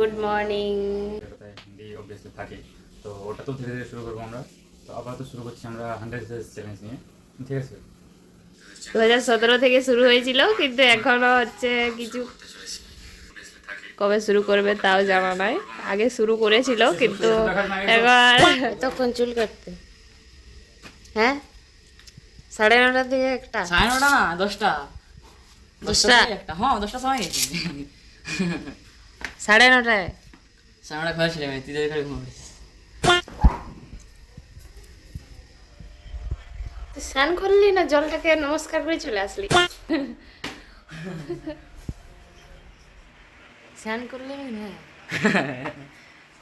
Good morning Hindi obviously থাকে তো ওটা তো ধীরে ধীরে শুরু করব আমরা। তো আপাতত শুরু করছি আমরা হান্ড্রেড চ্যালেঞ্জ নিয়ে। ঠিক আছে? দু হাজার সতেরো থেকে শুরু হয়েছিল কিন্তু এখনও হচ্ছে কিছু কবে শুরু করবে তাও জানা নাই। আগে শুরু করেছিল কিন্তু এবার তখন চুল কাটতে। হ্যাঁ? সাড়ে নটা থেকে একটা। সাড়ে নটা না দশটা। দশটা? একটা। হ্যাঁ দশটা সময় গেছি। সাড়ে নটায়। সাড়ে নটা ঘরে ছিলাম তুই ঘরে ঘুমাবি। স্নান করলি না? জলটাকে নমস্কার করে চলে আসলি। স্নান করলি মানে? না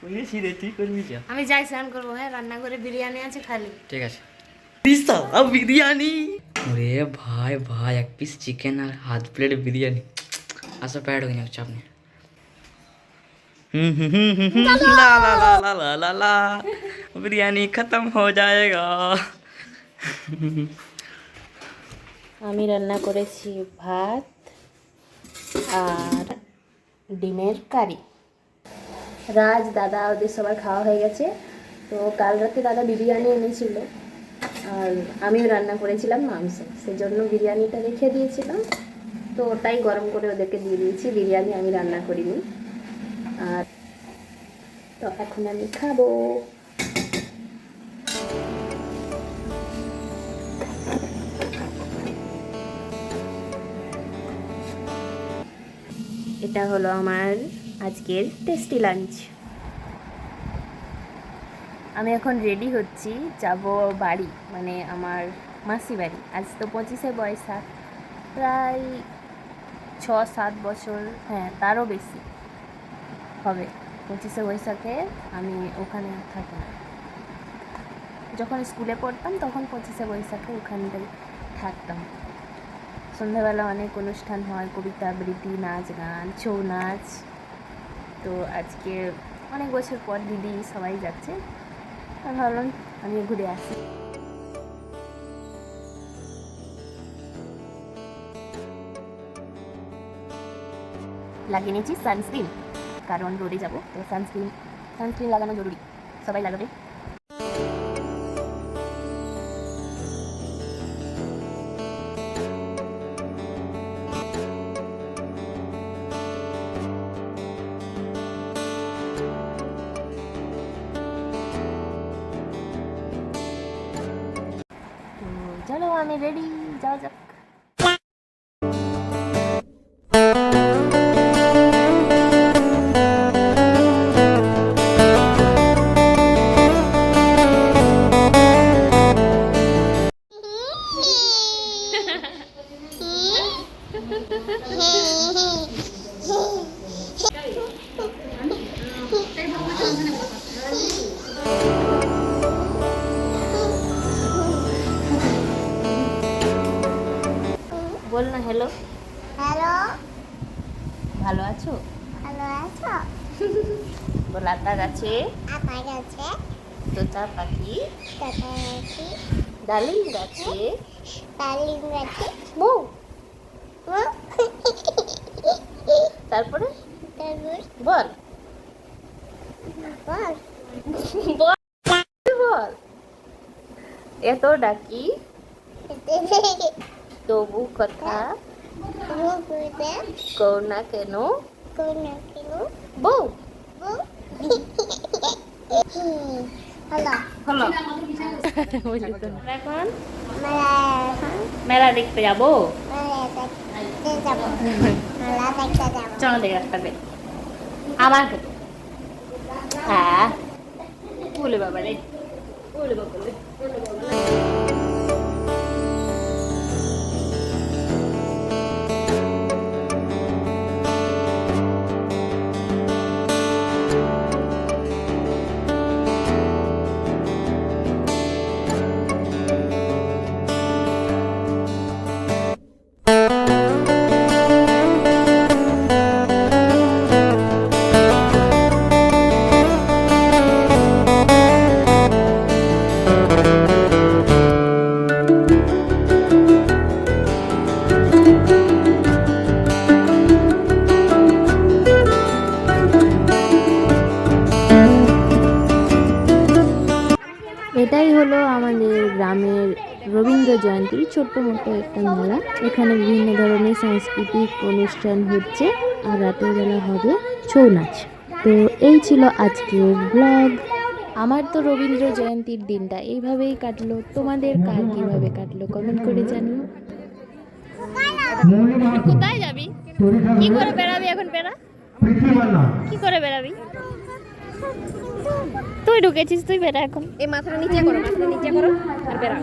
করেছি রে তুই করবি যা। আমি যাই স্নান করব হ্যাঁ রান্না করে বিরিয়ানি আছে খালি। ঠিক আছে। পিসা বিরিয়ানি? ওরে ভাই ভাই এক পিস চিকেন আর হাফ প্লেট বিরিয়ানি। আচ্ছা, আসো প্যাড হয়ে যাও চাপ নেই। ला ला ला ला ला ला ला बिरयानी खत्म हो जाएगा আমি রান্না করেছি ভাত আর ডিমের কারি রাজ দাদা ওদের সবার খাওয়া হয়ে গেছে তো কাল রাতে দাদা বিরিয়ানি এনেছিল আর আমিও রান্না করেছিলাম মাংস সেজন্য বিরিয়ানিটা রেখে দিয়েছিলাম তো ওটাই গরম করে ওদেরকে দিয়ে দিয়েছি বিরিয়ানি আমি রান্না করিনি আর তো এখন আমি খাব। এটা হলো আমার আজকের টেস্টি লাঞ্চ আমি এখন রেডি হচ্ছি, যাব বাড়ি মানে আমার মাসি বাড়ি। আজ তো পঁচিশে বয়স প্রায় ছ সাত বছর হ্যাঁ তারও বেশি। হবে। পঁচিশে বৈশাখে আমি ওখানে থাকি না। যখন স্কুলে পড়তাম তখন পঁচিশে বৈশাখে ওখানটাই থাকতাম। সন্ধ্যাবেলা অনেক অনুষ্ঠান হয়, কবিতা আবৃত্তি, নাচ গান, ছৌ নাচ। তো আজকে অনেক বছর পর দিদি সবাই যাচ্ছে। আর ভাবলাম আমি ঘুরে আসি। লাগিয়ে নিয়েছি সানস্ক্রিন কারণ রোদে যাব, তো সানস্ক্রিন সানস্ক্রিন লাগানো জরুরি। সবাই লাগাবে। চলো, আমি রেডি যাওয়া যাক। বল না হ্যালো হ্যালো ভালো আছো? ভালো আছো? বল আতা গাছে? আমার কাছে তোতা পাখি? কথা আছি ডালিম গাছে? তালিম গাছে? বউ? ও তারপরে? বল। বল। এত ডাকি। তবু কথা। কও না কেন বউ। বউ। মেলা দেখতে যাব। মেলা দেখতে যাব। মেলা দেখতে চলো দেখে একটা দে আমার হ্যাঁ। বলে বাবা রে বলে বাবা রে রবীন্দ্র জয়ন্তীর ছোট্ট মোটো একটা মেলা। এখানে বিভিন্ন ধরনের সাংস্কৃতিক অনুষ্ঠান হচ্ছে আর রাতের বেলা হবে ছৌ নাচ। তো এই ছিল আজকের ব্লগ। আমার তো রবীন্দ্র জয়ন্তীর দিনটা এইভাবেই কাটলো। তোমাদের কার কীভাবে কাটলো কমেন্ট করে জানিও। কোথায় যাবি? কি করে বেড়াবি এখন বেড়া? কি করে বেড়াবি? তুই ঢুকেছিস তুই বেটা এখন। এই মাথাটা নিচে করো মাথাটা নিচে করো আর বেরা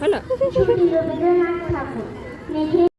হলো?